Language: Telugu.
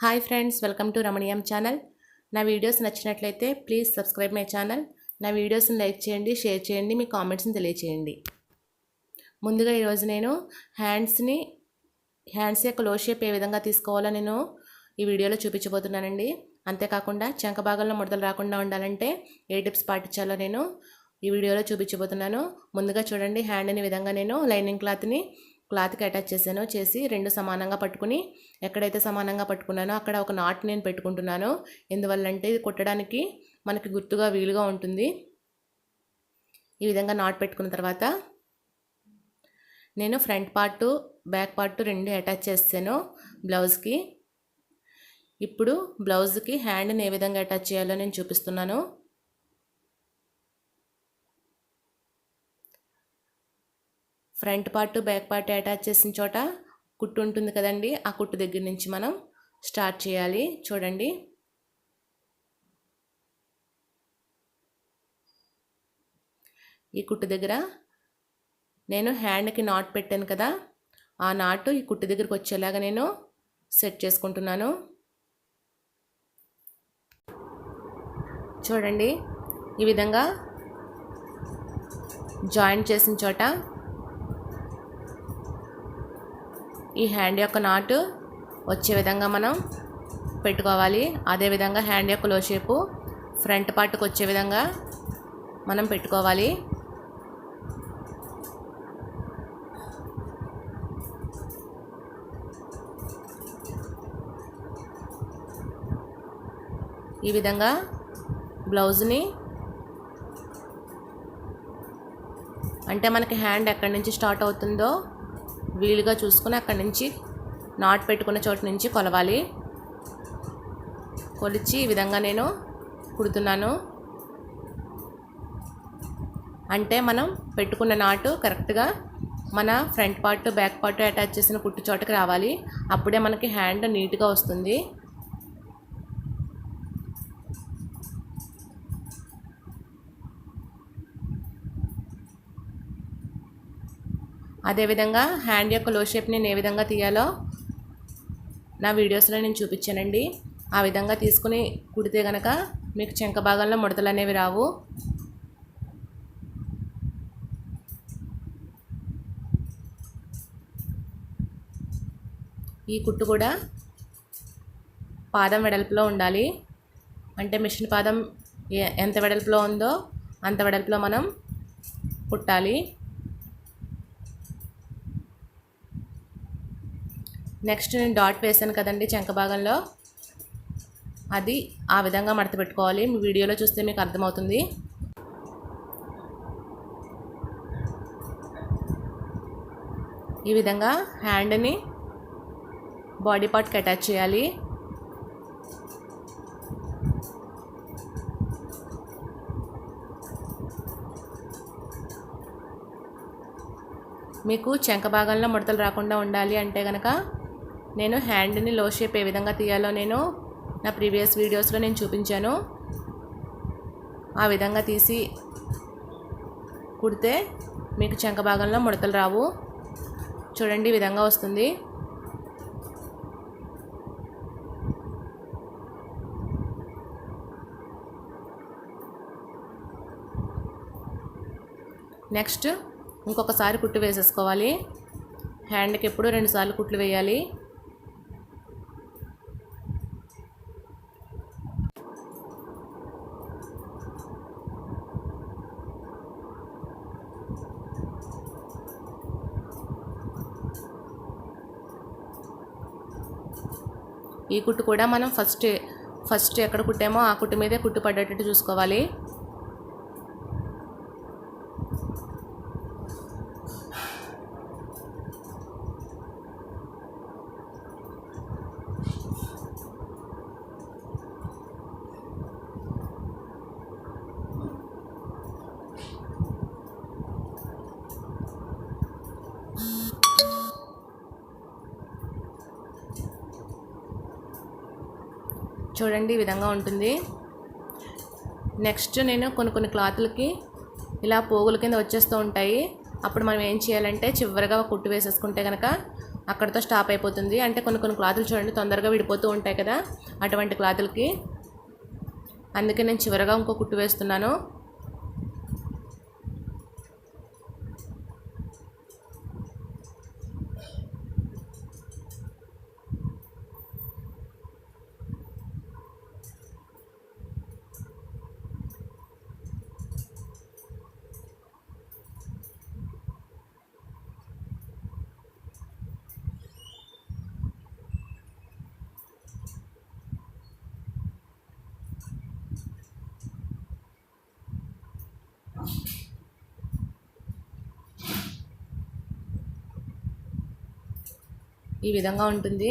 Hi friends welcome to Ramaneeyam channel నా వీడియోస్ నచ్చినట్లయితే ప్లీజ్ సబ్స్క్రైబ్ మై ఛానల్ నా వీడియోస్ని లైక్ చేయండి షేర్ చేయండి మీ కామెంట్స్ని తెలియచేయండి. ముందుగా ఈరోజు నేను హ్యాండ్స్ని హ్యాండ్స్ యొక్క లో షేప్ ఏ విధంగా తీసుకోవాలో నేను ఈ వీడియోలో చూపించబోతున్నానండి. అంతేకాకుండా చెంక భాగంలో ముడతలు రాకుండా ఉండాలంటే ఏ టిప్స్ పాటించాలో నేను ఈ వీడియోలో చూపించబోతున్నాను. ముందుగా చూడండి హ్యాండ్ అనే విధంగా నేను లైనింగ్ క్లాత్ని క్లాత్కి అటాచ్ చేశాను చేసి రెండు సమానంగా పట్టుకుని ఎక్కడైతే సమానంగా పట్టుకున్నానో అక్కడ ఒక నాట్ నేను పెట్టుకుంటున్నాను. ఎందువల్లంటే ఇది కుట్టడానికి మనకి గుర్తుగా వీలుగా ఉంటుంది. ఈ విధంగా నాట్ పెట్టుకున్న తర్వాత నేను ఫ్రంట్ పార్టు బ్యాక్ పార్టు రెండు అటాచ్ చేస్తాను బ్లౌజ్కి ఇప్పుడు బ్లౌజ్కి హ్యాండ్ని ఏ విధంగా అటాచ్ చేయాలో నేను చూపిస్తున్నాను. Front part back part attach చేసిన చోట కుట్టు ఉంటుంది కదండి. ఆ కుట్టు దగ్గర నుంచి మనం స్టార్ట్ చేయాలి. చూడండి. ఈ కుట్టు దగ్గర నేను హ్యాండ్కి నాట్ పెట్టాను కదా. ఆ నాటు ఈ కుట్టు దగ్గరకు వచ్చేలాగా నేను సెట్ చేసుకుంటున్నాను. చూడండి. ఈ విధంగా జాయింట్ చేసిన చోట ఈ హ్యాండ్ యొక్క నాటు వచ్చే విధంగా మనం పెట్టుకోవాలి. అదేవిధంగా హ్యాండ్ యొక్క లో షేపు ఫ్రంట్ పార్ట్కి వచ్చే విధంగా మనం పెట్టుకోవాలి. ఈ విధంగా బ్లౌజ్ని అంటే మనకి హ్యాండ్ ఎక్కడి నుంచి స్టార్ట్ అవుతుందో వీలుగా చూసుకుని అక్కడి నుంచి నాట్ పెట్టుకున్న చోటు నుంచి కొలవాలి. కొలిచి ఈ విధంగా నేను కుడుతున్నాను. అంటే మనం పెట్టుకున్న నాటు కరెక్ట్గా మన front part back part attach చేసిన కుట్టు చోటకి రావాలి. అప్పుడే మనకి హ్యాండ్ నీట్గా వస్తుంది. అదేవిధంగా హ్యాండ్ యొక్క లో షేప్ నేను ఏ విధంగా తీయాలో నా వీడియోస్లో నేను చూపించానండి. ఆ విధంగా తీసుకుని కుడితే కనుక మీకు చెంక భాగంలో ముడతలు అనేవి రావు. ఈ కుట్టు కూడా పాదం వెడల్పులో ఉండాలి. అంటే మిషన్ పాదం ఎంత వెడల్పులో ఉందో అంత వెడల్పులో మనం కుట్టాలి. నెక్స్ట్ నేను డాట్ వేసాను కదండి చెంక భాగంలో. అది ఆ విధంగా మడత పెట్టుకోవాలి. మీ వీడియోలో చూస్తే మీకు అర్థమవుతుంది. ఈ విధంగా హ్యాండ్ని బాడీ పార్ట్కి అటాచ్ చేయాలి. మీకు చెంక భాగంలో ముడతలు రాకుండా ఉండాలి అంటే కనుక నేను హ్యాండ్ని లో షేప్ ఏ విధంగా తీయాలో నేను నా ప్రీవియస్ వీడియోస్లో నేను చూపించాను. ఆ విధంగా తీసి కుడితే మీకు చెంక భాగంలో ముడతలు రావు. చూడండి ఈ విధంగా వస్తుంది. నెక్స్ట్ ఇంకొకసారి కుట్టు వేసేసుకోవాలి. హ్యాండ్కి ఎప్పుడు రెండుసార్లు కుట్లు వేయాలి. ఈ కుట్టు కూడా మనం ఫస్ట్ ఫస్ట్ ఎక్కడ కుట్టామో ఆ కుట్టు మీదే కుట్టు పడేటట్టు చూసుకోవాలి. చూడండి ఈ విధంగా ఉంటుంది. నెక్స్ట్ నేను కొన్ని కొన్ని క్లాతులకి ఇలా పోగుల కింద వచ్చేస్తూ ఉంటాయి. అప్పుడు మనం ఏం చేయాలంటే చివరిగా కుట్టు వేసేసుకుంటే కనుక అక్కడితో స్టాప్ అయిపోతుంది. అంటే కొన్ని కొన్ని క్లాతులు చూడండి తొందరగా విడిపోతూ ఉంటాయి కదా అటువంటి క్లాతులకి. అందుకే నేను చివరగా ఇంకో కుట్టు వేస్తున్నాను. ఈ విధంగా ఉంటుంది.